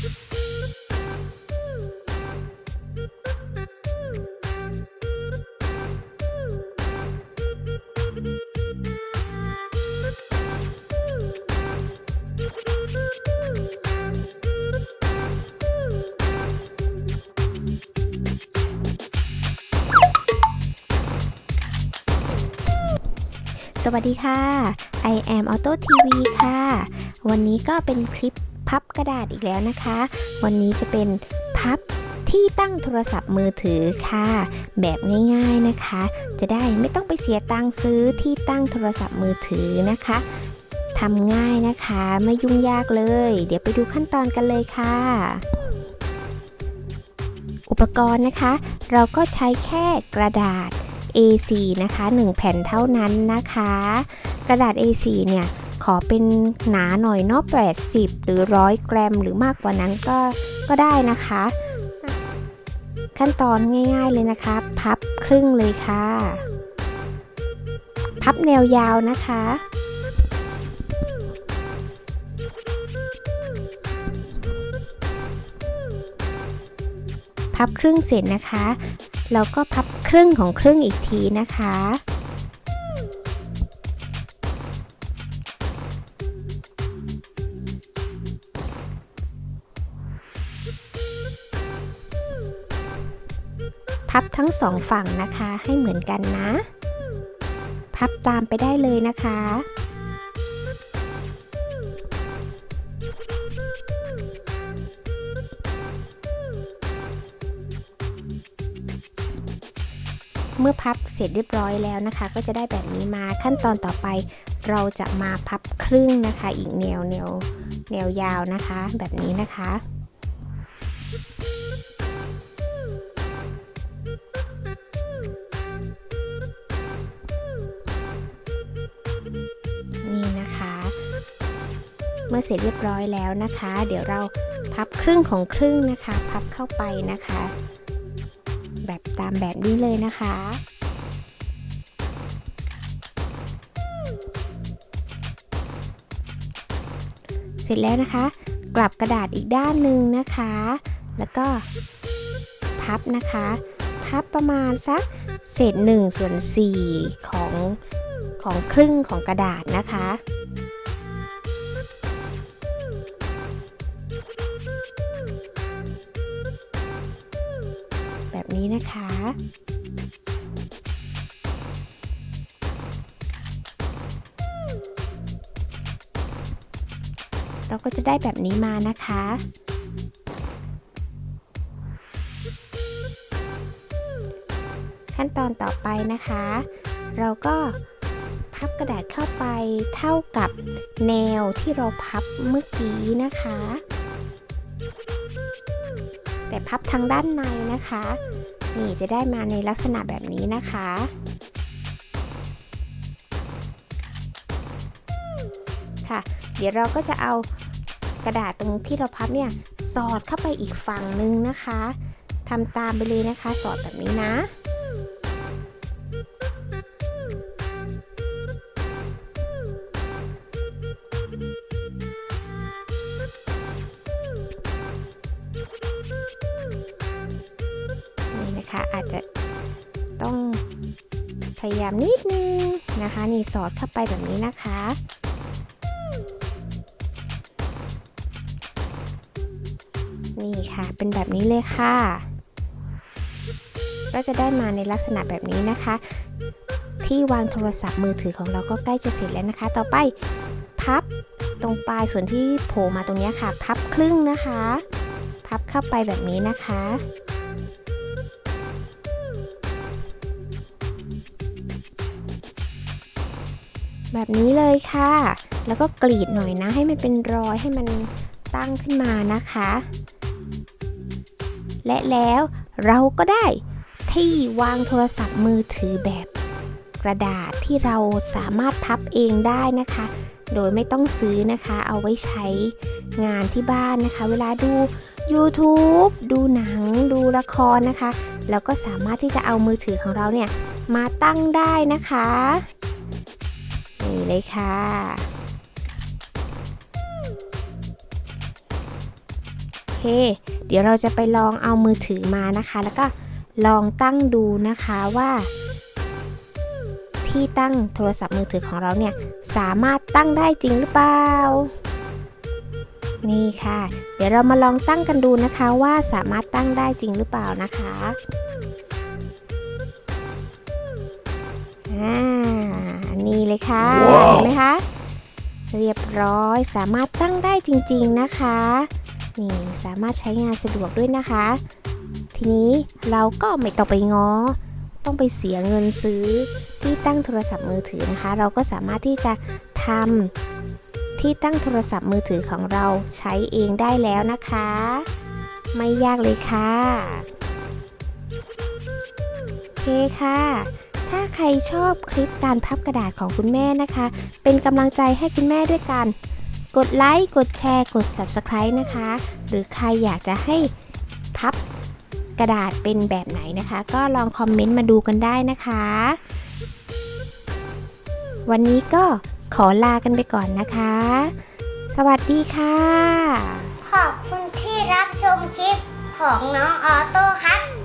สวัสดีค่ะ I am Auto TV ค่ะ วันนี้ก็เป็นคลิป พับกระดาษอีกแล้วนะคะ วันนี้จะเป็นพับที่ตั้งโทรศัพท์มือถือค่ะ แบบง่ายๆนะคะ จะได้ไม่ต้องไปเสียตังค์ซื้อที่ตั้งโทรศัพท์มือถือนะคะทำง่ายนะคะไม่ยุ่งยากเลย เดี๋ยวไปดูขั้นตอนกันเลยค่ะ อุปกรณ์นะคะ เราก็ใช้แค่กระดาษ A4 นะคะ 1 แผ่นเท่านั้นนะคะ กระดาษ A4 เนี่ย อเป็นหนาหน่อยเนอก80 หรือ 100 กรัม หรือมากกว่านั้นก็ก็ได้นะคะ ขั้นตอนง่ายๆเลยนะคะ พับครึ่งเลยค่ะ พับแนวยาวนะคะพับครึ่งเสร็จนะคะแล้วก็พับครึ่งของครึ่งอีกทีนะคะ พับทั้งสองฝั่งนะคะให้เหมือนกันนะ พับตามไปได้เลยนะคะ เมื่อพับเสร็จเรียบร้อยแล้วนะคะ ก็จะได้แบบนี้มาขั้นตอนต่อไป เราจะมาพับครึ่งนะคะ อีกแนวแนวแนวยาวนะคะ แบบนี้นะคะ เมื่อเสร็จเรียบร้อยแล้วนะคะ เดี๋ยวเราพับครึ่งของครึ่งนะคะ พับเข้าไปนะคะ แบบตามแบบนี้เลยนะคะเสร็จแล้วนะคะ กลับกระดาษอีกด้านหนึ่งนะคะ แล้วก็พับนะคะ พับประมาณสักเศษ1ส่วน4ของของครึ่งของกระดาษนะคะ นี้นะคะ เราก็จะได้แบบนี้มานะคะขั้นตอนต่อไปนะคะ เราก็พับกระดาษเข้าไปเท่ากับแนวที่เราพับเมื่อกี้นะคะ แต่พับทางด้านในนะคะ นี่จะได้มาในลักษณะแบบนี้นะคะ ค่ะ เดี๋ยวเราก็จะเอากระดาษตรงที่เราพับเนี่ยสอดเข้าไปอีกฝั่งนึงนะคะทำตามไปเลยนะคะ สอดแบบนี้นะ นะคะ อาจจะต้องพยายามนิดนึงนะคะ นี่สอดเข้าไปแบบนี้นะคะ นี่ค่ะเป็นแบบนี้เลยค่ะ ก็จะได้มาในลักษณะแบบนี้นะคะ ที่วางโทรศัพท์มือถือของเราก็ใกล้จะเสร็จแล้วนะคะ ต่อไปพับตรงปลายส่วนที่โผล่มาตรงนี้ค่ะ พับครึ่งนะคะ พับเข้าไปแบบนี้นะคะ แบบนี้เลยค่ะ แล้วก็กรีดหน่อยนะ ให้มันเป็นรอยให้มันตั้งขึ้นมานะคะ และแล้วเราก็ได้ที่วางโทรศัพท์มือถือแบบกระดาษที่เราสามารถพับเองได้นะคะ โดยไม่ต้องซื้อนะคะ เอาไว้ใช้งานที่บ้านนะคะ เวลาดู YouTube ดูหนัง ดูละครนะคะ แล้วก็สามารถที่จะเอามือถือของเราเนี่ยมาตั้งได้นะคะ เลยค่ะคเคเดี๋ยวเราจะไปลองเอามือถือมานะคะ แล้วก็ลองตั้งดูนะคะว่า ที่ตั้งโทรศัพท์มือถือของเราเนี่ย สามารถตั้งได้จริงหรือเปล่า นี่ค่ะ เดี๋ยวเรามาลองตั้งกันดูนะคะว่าสามารถตั้งได้จริงหรือเปล่านะคะอ่า นี่เลยค่ะว้าวเห็นไหมคะ เรียบร้อยสามารถตั้งได้จริงๆนะคะ นี่สามารถใช้งานสะดวกด้วยนะคะ ทีนี้เราก็ไม่ต้องไปง้อ ต้องไปเสียเงินซื้อที่ตั้งโทรศัพท์มือถือนะคะ เราก็สามารถที่จะทำที่ตั้งโทรศัพท์มือถือของเราใช้เองได้แล้วนะคะ ไม่ยากเลยค่ะ โอเคค่ะ ถ้าใครชอบคลิปการพับกระดาษของคุณแม่นะคะ เป็นกำลังใจให้คุณแม่ด้วยกัน กดไลค์ กดแชร์ กด Subscribe นะคะ หรือใครอยากจะให้พับกระดาษเป็นแบบไหนนะคะ ก็ลองคอมเมนต์มาดูกันได้นะคะ วันนี้ก็ขอลากันไปก่อนนะคะ สวัสดีค่ะ ขอบคุณที่รับชมคลิปของน้องออโต้ค่ะ